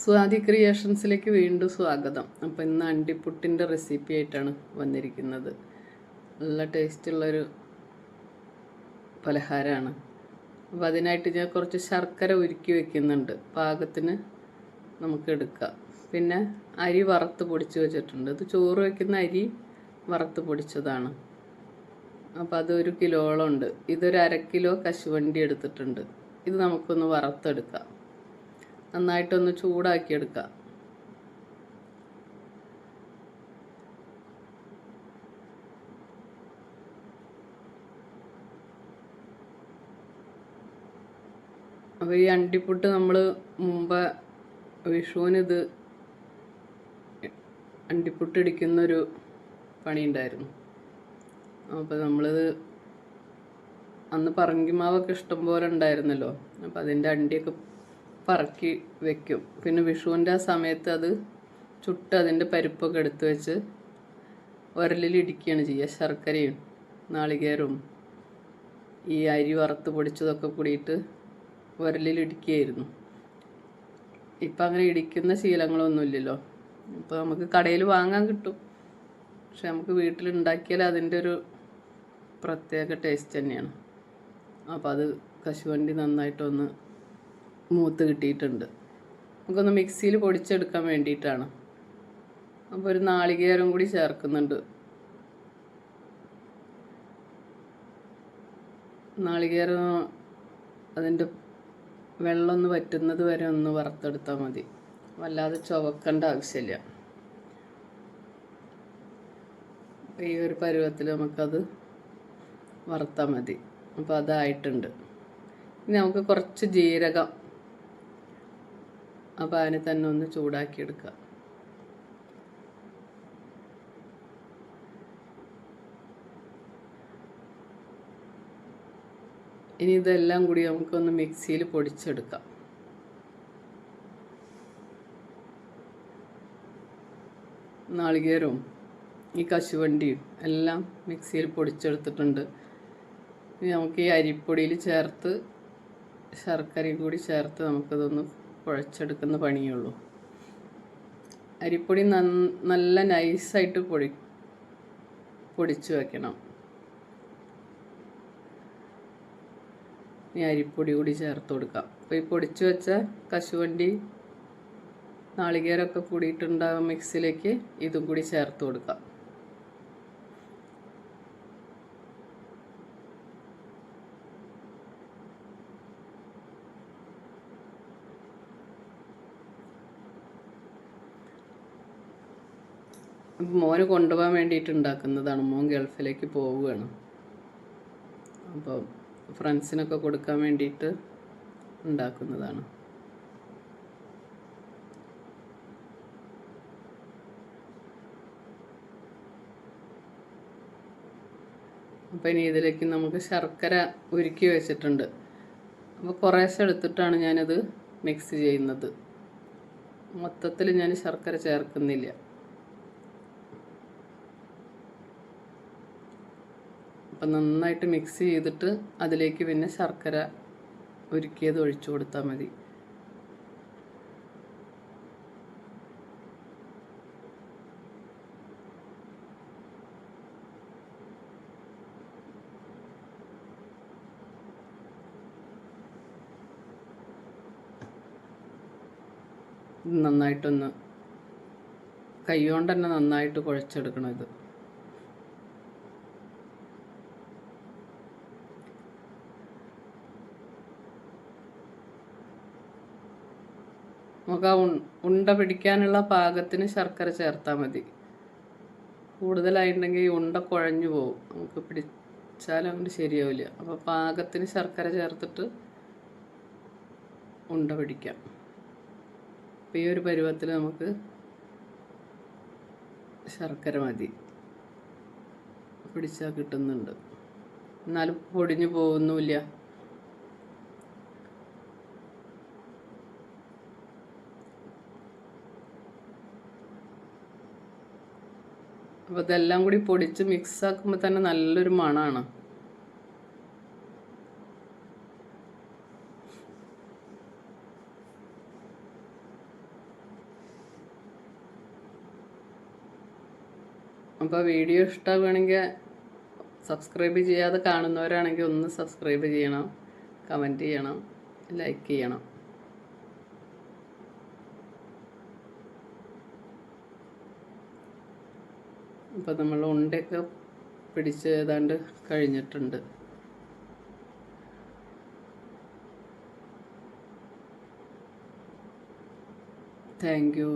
സ്വാതി ക്രിയേഷൻസിലേക്ക് വീണ്ടും സ്വാഗതം. അപ്പോൾ ഇന്ന് അണ്ടിപ്പുട്ടിന്റെ റെസിപ്പി ആയിട്ടാണ് വന്നിരിക്കുന്നത്. നല്ല ടേസ്റ്റുള്ളൊരു പലഹാരമാണ്. അപ്പോൾ അതിനായിട്ട് ഞാൻ കുറച്ച് ശർക്കര ഉരുക്കി വെക്കുന്നുണ്ട്. പാകത്തിന് നമുക്ക് എടുക്കാം. പിന്നെ അരി വറുത്ത് പൊടിച്ച് വെച്ചിട്ടുണ്ട്. ഇത് ചോറ് വെക്കുന്ന അരി വറുത്ത് പൊടിച്ചതാണ്. അപ്പോൾ അതൊരു കിലോളം ഉണ്ട്. ഇതൊരു അര കിലോ കശുവണ്ടി എടുത്തിട്ടുണ്ട്. ഇത് നമുക്കൊന്ന് വറുത്തെടുക്കാം. നന്നായിട്ടൊന്ന് ചൂടാക്കിയെടുക്കുക അപ്പോൾ ഈ അണ്ടിപ്പുട്ട് നമ്മൾ മുമ്പ് വിഷുവിനിത് അണ്ടിപ്പുട്ട് ഇടിക്കുന്നൊരു പണിയുണ്ടായിരുന്നു. അപ്പോൾ നമ്മളിത് അന്ന് പറങ്കിമാവൊക്കെ ഇഷ്ടം പോലെ ഉണ്ടായിരുന്നല്ലോ. അപ്പോൾ അതിന്റെ അണ്ടിയൊക്കെ പറക്കി വെക്കും. പിന്നെ വിഷുവിന്റെ ആ സമയത്ത് അത് ചുട്ട് അതിന്റെ പരിപ്പൊക്കെ എടുത്തു വെച്ച് ഉരലിലിടിക്കുകയാണ് ചെയ്യുക. ശർക്കരയും നാളികേരവും ഈ അരി വറുത്ത് പൊടിച്ചതൊക്കെ കൂടിയിട്ട് ഉരലിലിടിക്കുകയായിരുന്നു ഇപ്പം അങ്ങനെ ഇടിക്കുന്ന ശീലങ്ങളൊന്നുമില്ലല്ലോ ഇപ്പോൾ നമുക്ക് കടയിൽ വാങ്ങാൻ കിട്ടും. പക്ഷെ നമുക്ക് വീട്ടിൽ ഉണ്ടാക്കിയാൽ അതിന്റെ ഒരു പ്രത്യേക ടേസ്റ്റ് തന്നെയാണ്. അപ്പോൾ അത് കശുവണ്ടി നന്നായിട്ടൊന്ന് മൂത്ത് കിട്ടിയിട്ടുണ്ട്. നമുക്കൊന്ന് മിക്സിയിൽ പൊടിച്ചെടുക്കാൻ വേണ്ടിയിട്ടാണ്. അപ്പോൾ ഒരു നാളികേരം കൂടി ചേർക്കുന്നുണ്ട്. നാളികേരം അതിന്റെ വെള്ളം ഒന്ന് പറ്റുന്നത് വരെ ഒന്ന് വറുത്തെടുത്താൽ മതി. വല്ലാതെ ചുവക്കേണ്ട ആവശ്യമില്ല. ഈ ഒരു പരുവത്തിൽ നമുക്കത് വറുത്താൽ മതി. അപ്പോൾ അതായിട്ടുണ്ട്. ഇനി നമുക്ക് കുറച്ച് ജീരകം ആ പാന് തന്നെ ഒന്ന് ചൂടാക്കിയെടുക്കുക ഇനി ഇതെല്ലാം കൂടി നമുക്കൊന്ന് മിക്സിയിൽ പൊടിച്ചെടുക്കാം. നാളികേരവും ഈ കശുവണ്ടിയും എല്ലാം മിക്സിയിൽ പൊടിച്ചെടുത്തിട്ടുണ്ട്. നമുക്ക് ഈ അരിപ്പൊടിയിൽ ചേർത്ത് ശർക്കരയും കൂടി ചേർത്ത് നമുക്കതൊന്ന് കുഴച്ചെടുക്കുന്ന പണിയേ ഉള്ളൂ. അരിപ്പൊടി നല്ല നൈസായിട്ട് പൊടി പൊടിച്ച് വെക്കണം. ഈ അരിപ്പൊടി കൂടി ചേർത്ത് കൊടുക്കാം. അപ്പോൾ ഈ പൊടിച്ച് വെച്ച കശുവണ്ടി നാളികേരമൊക്കെ കൂടിയിട്ടുണ്ടാകും മിക്സിലേക്ക് ഇതും കൂടി ചേർത്ത് കൊടുക്കാം. മോന് കൊണ്ടുപോകാൻ വേണ്ടിയിട്ട് ഉണ്ടാക്കുന്നതാണ് മോൻ ഗൾഫിലേക്ക് പോവുകയാണ്. അപ്പോൾ ഫ്രണ്ട്സിനൊക്കെ കൊടുക്കാൻ വേണ്ടിയിട്ട് ഉണ്ടാക്കുന്നതാണ്. അപ്പോൾ ഇനി ഇതിലേക്ക് നമുക്ക് ശർക്കര ഉരുക്കി വെച്ചിട്ടുണ്ട്. അപ്പോൾ കുറേശ്ശെ എടുത്തിട്ടാണ് ഞാനത് മിക്സ് ചെയ്യുന്നത്. മൊത്തത്തിൽ ഞാൻ ശർക്കര ചേർക്കുന്നില്ല. അപ്പം നന്നായിട്ട് മിക്സ് ചെയ്തിട്ട് അതിലേക്ക് പിന്നെ ശർക്കര ഉരുക്കിയത് ഒഴിച്ചു കൊടുത്താൽ മതി. നന്നായിട്ടൊന്ന് കൈകൊണ്ട് തന്നെ നന്നായിട്ട് കുഴച്ചെടുക്കണം ഇത്. നമുക്ക് ആ ഉണ്ട പിടിക്കാനുള്ള പാകത്തിന് ശർക്കര ചേർത്താൽ മതി. കൂടുതലായിട്ടുണ്ടെങ്കിൽ ഈ ഉണ്ട കുഴഞ്ഞു പോകും നമുക്ക് പിടിച്ചാൽ അങ്ങോട്ട് ശരിയാവില്ല. അപ്പോൾ പാകത്തിന് ശർക്കര ചേർത്തിട്ട് ഉണ്ട പിടിക്കാം. അപ്പോൾ ഈ ഒരു പരുവത്തിൽ നമുക്ക് ശർക്കര മതി. പിടിച്ചാൽ കിട്ടുന്നുണ്ട്. എന്നാലും പൊടിഞ്ഞു പോകുന്നുമില്ല. അപ്പോൾ ഇതെല്ലാം കൂടി പൊടിച്ച് മിക്സ് ആക്കുമ്പോൾ തന്നെ നല്ലൊരു മണമാണ് അപ്പോൾ വീഡിയോ ഇഷ്ടമാവുകയാണെങ്കിൽ സബ്സ്ക്രൈബ് ചെയ്യാതെ കാണുന്നവരാണെങ്കിൽ ഒന്ന് സബ്സ്ക്രൈബ് ചെയ്യണം കമന്റ് ചെയ്യണം ലൈക്ക് ചെയ്യണം. അപ്പോൾ നമ്മൾ ഉണ്ടയൊക്കെ പിടിച്ച് ഏതാണ്ട് കഴിഞ്ഞിട്ടുണ്ട്. Thank you